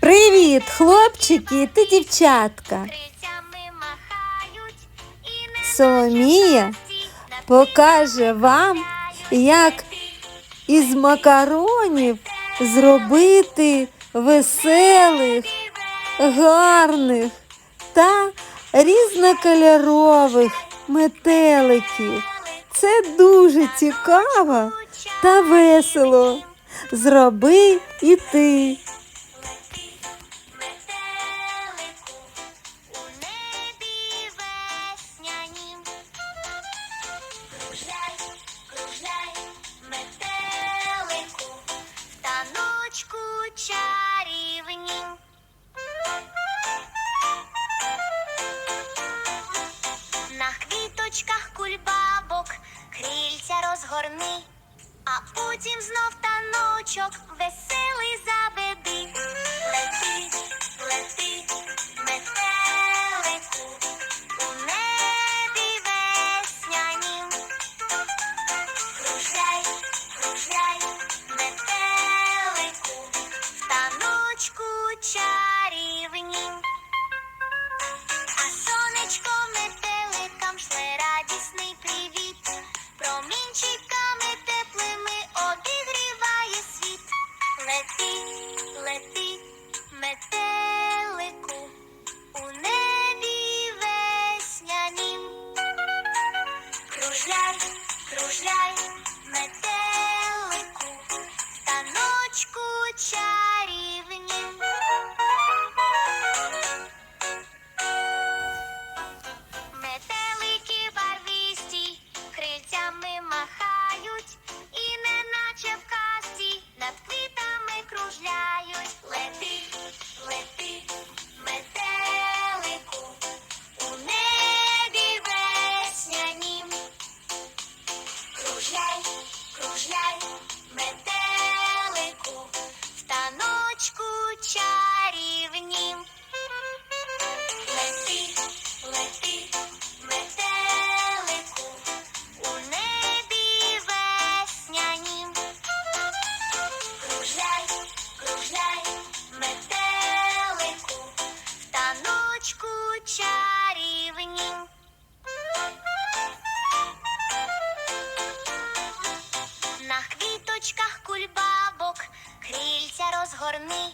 Привіт, хлопчики та дівчатка. Соломія покаже вам, як із макаронів зробити веселих, гарних та різнокольорових метеликів. Це дуже цікаво та весело. Зроби і ти. Розгорни, а потім знов таночок веселий забеди. Метелику, у небі веснянім. Кружляй, кружляй, метелику, розгорни,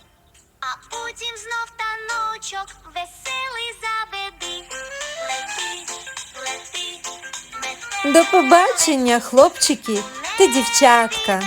а потім знов таночок веселий заведи. Лети, лети, До побачення, хлопчики та дівчатка.